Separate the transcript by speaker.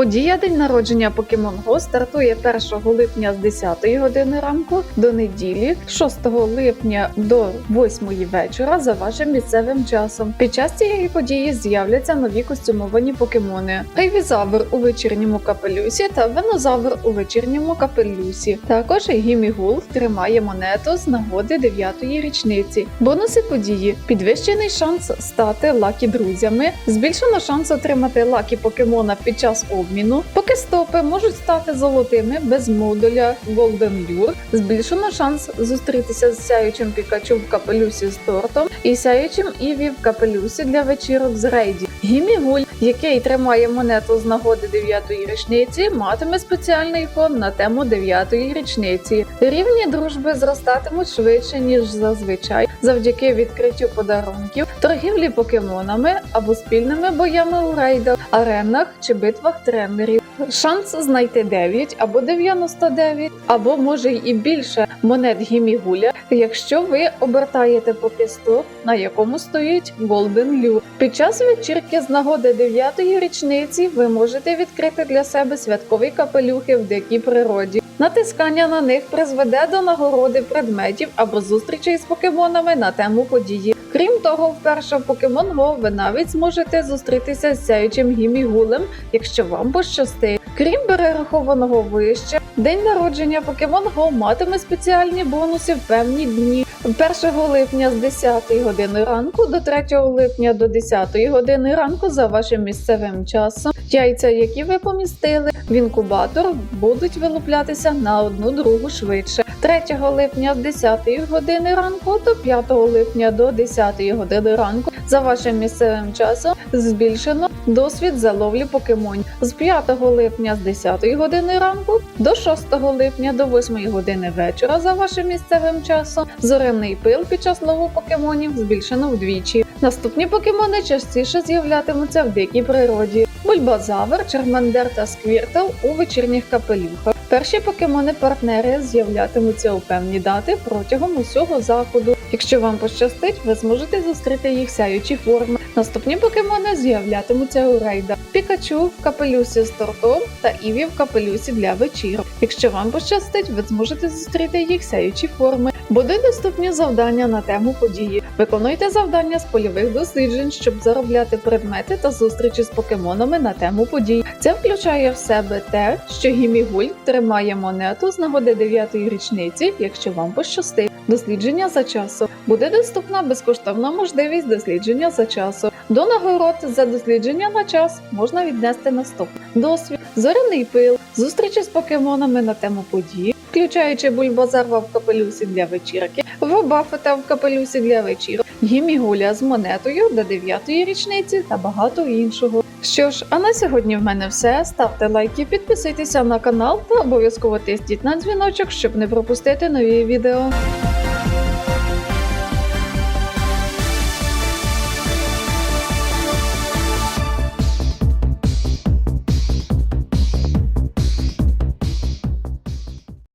Speaker 1: Подія День народження Pokemon Go стартує 1 липня з 10 години ранку до неділі, 6 липня до 8 вечора за вашим місцевим часом. Під час цієї події з'являться нові костюмовані покемони: Рейвізавр у вечірньому капелюсі та Венозавр у вечірньому капелюсі. Також Гімігул тримає монету з нагоди 9-ї річниці. Бонуси події: підвищений шанс стати лакі друзями, збільшено шанс отримати лакі покемона під час обміну. Покестопи можуть стати золотими без модуля Golden Lure. Збільшено шанс зустрітися з сяючим Пікачу в капелюсі з тортом і сяючим Іві в капелюсі для вечірок з рейді. Гімігуль, який тримає монету з нагоди 9-ї річниці, матиме спеціальний фон на тему 9-ї річниці. Рівні дружби зростатимуть швидше ніж зазвичай, завдяки відкриттю подарунків, торгівлі покемонами або спільними боями у рейдах, аренах чи битвах тренерів. Шанс знайти 9 або 99, або може і більше монет гімігуля, якщо ви обертаєте покесток, на якому стоїть Golden Lure. Під час вечірки з нагоди 9-ї річниці ви можете відкрити для себе святкові капелюхи в дикій природі. Натискання на них призведе до нагороди предметів або зустрічей з покемонами на тему події. Крім того, вперше в Pokemon Go ви навіть зможете зустрітися з сяючим гімігулем, якщо вам пощастить. Крім перерахованого вище, день народження Pokemon Go матиме спеціальні бонуси в певні дні. 1 липня з 10 години ранку до 3 липня до 10 години ранку за вашим місцевим часом. Яйця, які ви помістили в інкубатор, будуть вилуплятися на одну другу швидше. 3 липня з 10 години ранку до 5 липня до 10 години ранку за вашим місцевим часом збільшено досвід заловлі покемонів з 5 липня з 10 години ранку до 6 липня до 8 години вечора за вашим місцевим часом. Зоряний пил під час лову покемонів збільшено вдвічі. Наступні покемони частіше з'являтимуться в дикій природі. Бульбазавр, Чермандер та Сквіртл у вечірніх капелюхах. Перші покемони-партнери з'являтимуться у певні дати протягом усього заходу. Якщо вам пощастить, ви зможете зустріти їх сяючі форми. Наступні покемони з'являтимуться у рейдах. Пікачу в капелюсі з тортом та Іві в капелюсі для вечірок. Якщо вам пощастить, ви зможете зустріти їх сяючі форми. Будуть доступні завдання на тему події. Виконуйте завдання з польових досліджень, щоб заробляти предмети та зустрічі з покемонами на тему подій. Це включає в себе те, що Гімігуль тримає монету з нагоди 9-ї річниці, якщо вам пощастить. Дослідження за часу буде доступна безкоштовна можливість дослідження за часу. До нагород за дослідження на час можна віднести наступне досвід, зоряний пил, зустрічі з покемонами на тему події, включаючи бульбазарва в капелюсі для вечірки, вобафета в капелюсі для вечірок, гімігуля з монетою до 9-ї річниці та багато іншого. Що ж, а на сьогодні в мене все. Ставте лайки, підписуйтеся на канал та обов'язково тисніть на дзвіночок, щоб не пропустити нові відео.